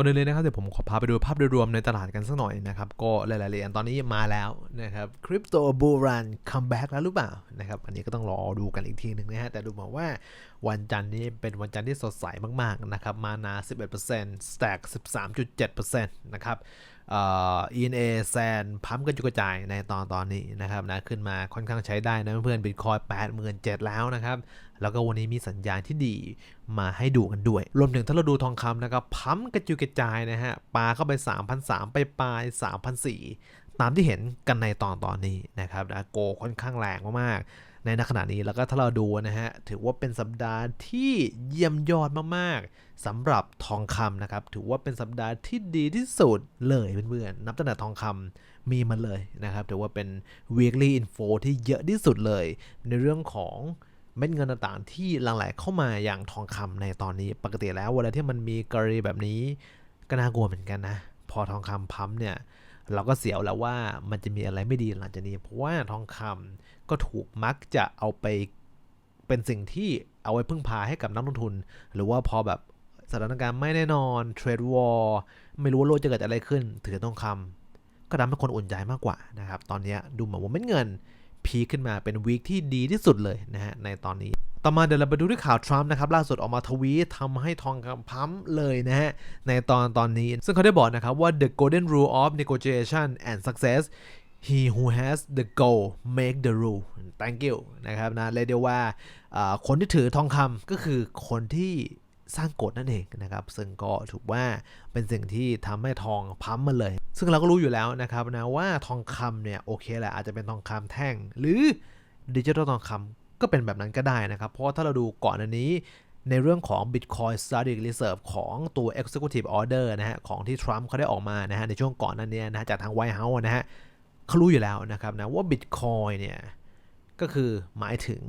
ก่อนอื่นเลยนะครับเดี๋ยวผมขอพาไปดูภาพโดยรวมในตลาดกันสักหน่อยนะครับ ก็หลายๆเหรียญตอนนี้มาแล้วนะครับคริปโตบูรันคัมแบ็กแล้วหรือเปล่านะครับอันนี้ก็ต้องรอดูกันอีกทีหนึ่งนะฮะแต่ดูเหมือนว่าวันจันทร์นี้เป็นวันจันทร์ที่สดใสมากๆนะครับมานา 11% Stack 13.7%นะครับเอ่อ ENA แซนพัมกันจุกระจายในตอนตอนนี้นะครับนะขึ้นมาค่อนข้างใช้ได้นะเพื่อนบิตคอย87,000 แล้วนะครับ แล้วก็วันนี้มีสัญญาณที่ดีมาให้ดูกันด้วย รวมถึงถ้าเราดูทองคำนะครับพัมกระจุยกระจายนะฮะปลาเข้าไป 3,300 ไปปลาย 3,400 ตามที่เห็นกันในตอนตอนนี้นะครับนะโกค่อนข้างแรงมากๆในขณะนี้แล้วก็ถ้าเราดูนะฮะถือว่าเป็นสัปดาห์ที่เยี่ยมยอดมากๆสำหรับทองคำนะครับถือว่าเป็นสัปดาห์ที่ดีที่สุดเลยเพื่อนๆนับตั้งแต่ทองคำมีมาเลยนะครับถือว่าเป็น weekly info ที่เยอะที่สุดเลย ในเรื่องของ เม็ดเงินต่างๆ ที่หลั่งไหลเข้ามาอย่างทองคำในตอนนี้ ปกติแล้วเวลาที่มันมีกรณีแบบนี้ก็น่ากลัวเหมือนกันนะ พอทองคำพัมเนี่ยเราก็เสียวแล้วว่ามันจะมีอะไรไม่ดีหลังจากนี้ เพราะว่าทองคำก็ถูกมักจะเอาไปเป็นสิ่งที่เอาไว้พึ่งพาให้กับนักลงทุน หรือว่าพอแบบสถานการณ์ไม่แน่นอนเทรดวอลไม่รู้ว่าโลกจะเกิดอะไรขึ้น ถือทองคำก็ทำให้คนอุ่นใจมากกว่านะครับ ตอนนี้ดูเหมือนว่าเม็ดเงิน พีขึ้นมาเป็นวีคที่ดีที่สุดเลยนะฮะในตอนนี้ต่อมาเดี๋ยวเราไปดูที่ข่าวทรัมป์นะครับล่าสุดออกมาทวีตทำให้ทองคำพัมเลยนะฮะในตอนตอนนี้ ซึ่งเขาได้บอกนะครับว่า the golden rule of negotiation and success he who has the goal make the rule thank you นะครับนะเรียกได้ว่าคนที่ถือทองคำก็คือคนที่ สร้างกฎนั่นเองนะครับ ซึ่งก็ถือว่าเป็นสิ่งที่ทำให้ทองพัมมาเลย ซึ่งเราก็รู้อยู่แล้วนะครับนะว่าทองคำเนี่ยโอเคแหละอาจจะเป็นทองคำแท่ง หรือดิจิทัลทองคำก็เป็นแบบนั้นก็ได้นะครับ เพราะถ้าเราดูก่อนอันนี้ในเรื่องของ Bitcoin Strategic Reserve ของตัว Executive Order นะฮะของที่ทรัมป์เขาได้ออกมานะฮะในช่วงก่อนนั้นเนี่ยนะฮะจากทาง White House นะฮะเขารู้อยู่แล้วนะครับนะว่า Bitcoin เนี่ยก็คือหมายถึง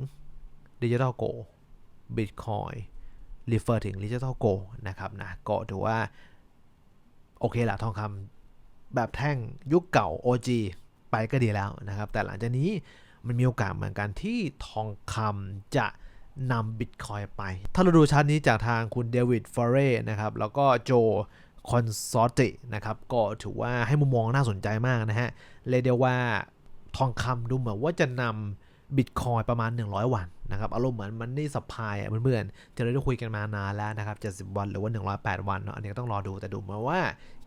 Digital Gold Bitcoin refer ถึง Digital Gold นะครับนะก็ถือว่า โอเคละทองคำแบบแท่งยุคเก่า OG ไปก็ดีแล้วนะครับ แต่หลังจากนี้มันมีโอกาสเหมือนกันที่ทองคำจะนำบิตคอยไป ถ้าเราดูชาร์ตนี้จากทางคุณเดวิดฟอเรนะครับ แล้วก็โจคอนซอร์ตินะครับ ก็ถือว่าให้มุมมองน่าสนใจมากนะฮะ เลยเดียวว่าทองคำดูเหมือนว่าจะนำ บิตคอยประมาณ 100 วันนะครับอารมณ์เหมือนมันนี่สปายอะเพื่อนๆจะได้คุยกันมานานแล้วนะครับ70 วันหรือว่า 108 วันเนาะอันนี้ก็ต้องรอดูแต่ดูมือนว่า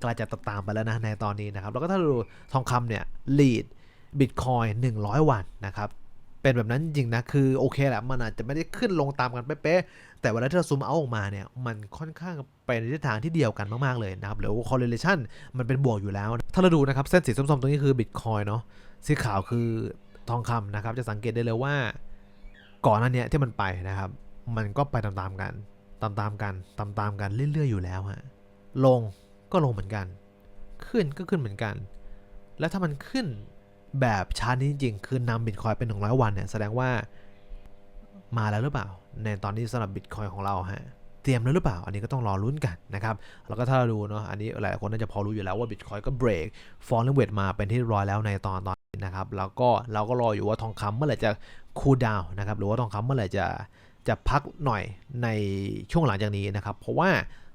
กลายจะตามไปแล้วนะในตอนนี้นะครับแล้วก็ถ้าดูทองคำเนี่ย lead บิตคอย100 วันนะครับเป็นแบบนั้นจริงนะคือโอเคแหละมันอาจจะไม่ได้ขึ้นลงตามกันเป๊ะๆแต่เวลาที่เราซูมเอาออกมาเนี่ยมันค่อนข้างไปในทิศทางที่เดียวกันมากๆเลยนะครับหรือ correlation มันเป็นบวกอยู่แล้ว ถ้าเราดูนะครับเส้นสีส้มๆตรงนี้คือบิตคอยเนาะสีขาวคือ ทองคำนะครับ จะสังเกตได้เลยว่า ก่อนหน้านี้ที่มันไปนะครับ มันก็ไปตามๆกัน ตามๆกัน ตามๆกันเรื่อยๆอยู่แล้วฮะ ลงก็ลงเหมือนกัน ขึ้นก็ขึ้นเหมือนกัน แล้วถ้ามันขึ้นแบบชาร์ตนี้จริงๆ คือนำบิตคอยเป็น 100 วันเนี่ย แสดงว่ามาแล้วหรือเปล่า ในตอนนี้สำหรับบิตคอยของเราฮะ เตรียมแล้วหรือเปล่า อันนี้ก็ต้องรอลุ้นกันนะครับแล้วก็ถ้าเราดูเนาะอันนี้หลายๆคนน่าจะพอรู้อยู่แล้วว่าบิตคอยก็เบรกฟอลเลนเวทมาเป็นที่ร้อยแล้วในตอนตอนนี้นะครับแล้วก็เราก็รออยู่ว่าทองคำเมื่อไหร่จะคูลดาวนะครับหรือว่าทองคำเมื่อไหร่จะจะพักหน่อยในช่วงหลังจากนี้นะครับ เพราะว่า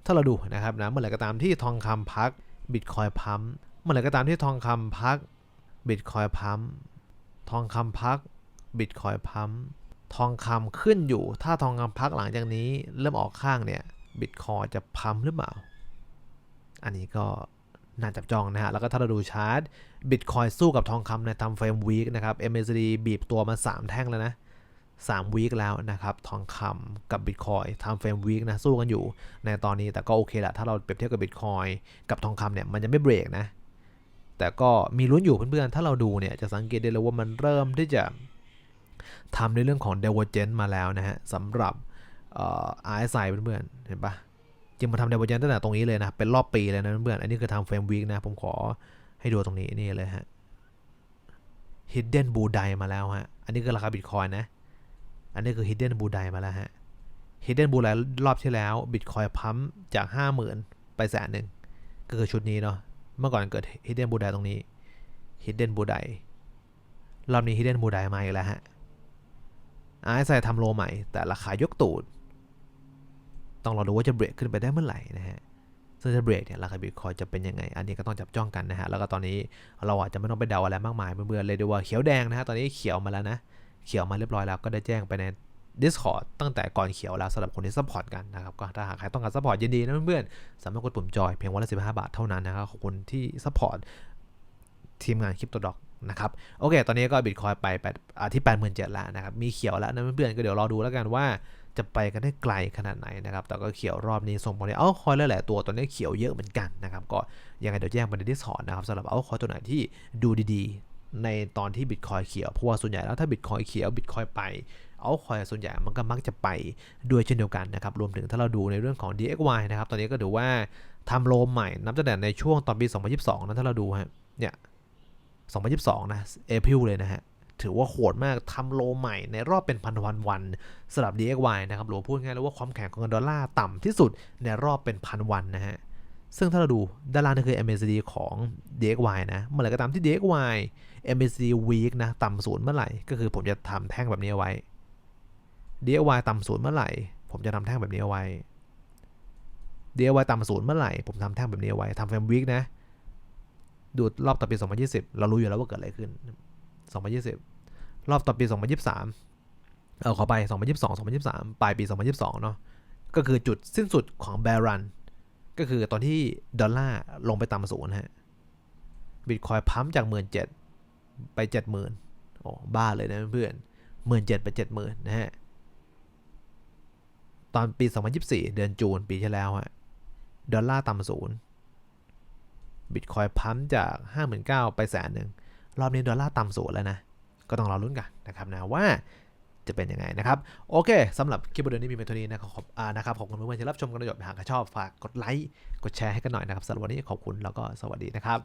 ถ้าเราดูนะครับนะเมื่อไหร่ก็ตามที่ทองคำพักบิตคอยพัมเมื่อไหร่ก็ตามที่ทองคำพักบิตคอยพัมทองคำพักบิตคอยพัม ทองคำขึ้นอยู่ ถ้าทองคำพักหลังจากนี้ เริ่มออกข้างเนี่ยบิตคอยจะพัมหรือเปล่า อันนี้ก็น่าจับจองนะฮะ แล้วก็ถ้าเราดูชาร์ตบิตคอยสู้กับทองคำในทำเฟรมวีคนะครับ MACD บีบตัวมา 3 แท่งแล้วนะ3วีคแล้วนะครับ ทองคำกับบิตคอยทำเฟรมวีคนะ สู้กันอยู่ ในตอนนี้แต่ก็โอเคแหละถ้าเราเปรียบเทียบกับบิตคอยกับทองคำเนี่ย มันจะไม่เบรกนะ แต่ก็มีลุ้นอยู่เพื่อนๆ ถ้าเราดูเนี่ย จะสังเกตได้เลยว่ามันเริ่มที่จะ ทำในเรื่องของ d i v e r g e n c มาแล้วนะฮะสำหรับเอ่อ RSI เพื่อนๆเห็นปะจริงมาทำ d i v e r g e n c ตั้งแต่ตรงนี้เลยนะ เป็นรอบปีเลยนะเพื่อนๆอันนี้คือทำเฟรมวีคนะ ผมขอให้ดูตรงนี้นี่เลยฮะ hidden bull die มาแล้วฮะ อันนี้คือราคาบิตคอยนะ อันนี้คือ hidden bull die มาแล้วฮะ hidden bull die รอบที่แล้วบิตคอยพัมจาก 50,000 ไปแสนหนึ่งก็คือชุดนี้เนาะเมื่อก่อนเกิด hidden bull die ตรงนี้ hidden bull die รอบนี้ hidden bull die มาอีกแล้วฮะ RSI ทำโลใหม่ แต่ราคายกตูด ต้องรอดูว่าจะเบรกขึ้นไปได้เมื่อไหร่นะฮะซึ่งถ้าเบรกเนี่ยราคาบิตคอยจะเป็นยังไง อันนี้ก็ต้องจับจ้องกันนะฮะ แล้วก็ตอนนี้เราอาจจะไม่ต้องไปเดาอะไรมากมายเบื่อๆเลยดีว่าเขียวแดงนะฮะ ตอนนี้เขียวมาแล้วนะ เขียวมาเรียบร้อยแล้วก็ได้แจ้งไปใน Discord ตั้งแต่ก่อนเขียวแล้วสำหรับคนที่ซัพพอร์ตกันนะครับ ก็ถ้าหากใครต้องการซัพพอร์ตยินดีนะเพื่อนๆ สามารถกดปุ่มจอยเพียงวันละ 15 บาทเท่านั้นนะครับ ขอบคุณที่ซัพพอร์ตทีมงานคริปโตดอก นะครับโอเค ตอนนี้ก็บิตคอยไปแปดอ่าที่87,000แล้วนะครับ มีเขียวแล้วนะเพื่อนๆก็เดี๋ยวรอดูแล้วกันว่าจะไปกันได้ไกลขนาดไหนนะครับ แต่ก็เขียวรอบนี้ส่งผลให้เอาคอยหลายๆตัวตอนนี้เขียวเยอะเหมือนกันนะครับ ก็ยังไงเดี๋ยวแจ้งไปใน Discord นะครับสำหรับเอาคอยตัวไหนที่ดูดีๆ ในตอนที่บิตคอยเขียว เพราะว่าส่วนใหญ่แล้วถ้าบิตคอยเขียวบิตคอยไปเอาคอยส่วนใหญ่มันก็มักจะไปด้วยเช่นเดียวกันนะครับ รวมถึงถ้าเราดูในเรื่องของ DXY นะครับ ตอนนี้ก็ถือว่าทำโลมใหม่นับตั้งแต่ในช่วงตอนปี 2022นะถ้าเราดูฮะ เนี่ย 2022 นะ เอพิลเลยนะฮะ ถือว่าโหดมากทำโลใหม่ในรอบเป็นพันวันวันสำหรับ DXY นะครับหรือว่าพูดง่ายๆเลยว่าความแข็งของเงินดอลลาร์ต่ำที่สุดในรอบเป็นพันวันนะฮะ ซึ่งถ้าเราดูด้านล่างนี่คือ MACD ของ DXY นะเมื่อไหร่ก็ตามที่ DXY MACD weak นะต่ำศูนย์เมื่อไหร่ ก็คือผมจะทำแท่งแบบนี้เอาไว้ DXY ต่ำศูนย์เมื่อไหร่ ผมจะทำแท่งแบบนี้เอาไว้ DXY ต่ำศูนย์เมื่อไหร่ ผมทำแท่งแบบนี้ไว้ทำเฟรมวีคนะ ดูรอบต่อปี 2020 เรารู้อยู่แล้วว่าเกิดอะไรขึ้น 2020 รอบต่อปี 2023 เอาขอไป 2022 2023 ปลายปี 2022 เนาะ ก็คือจุดสิ้นสุดของแบรัน ก็คือตอนที่ดอลลาร์ลงไปต่ำศูนย์ฮะ บิตคอยพัมจาก 17,000 ไป 70,000 โอ้บ้าเลยนะเพื่อนๆ17,000 ไป 70,000 นะฮะ ตอนปี 2024 เดือนจูนปีที่แล้วฮะ ดอลลาร์ต่ำศูนย์ บิตคอยพัมจาก 59,000 ไปแสนหนึ่งรอบนี้ดอลลาร์ต่ำสุดแล้วนะ ก็ต้องรอรุ้นกันนะครับนะว่าจะเป็นยังไงนะครับ โอเคสำหรับคลิปวิดีโอนี้มีเพียงเท่านี้นะครับอ่านะครับขอบคุณเพื่อนๆที่รับชมกันประโยชน์หากชอบฝากกดไลค์กดแชร์ให้กันหน่อยนะครับสำหรับวันนี้ขอบคุณแล้วก็สวัสดีนะครับ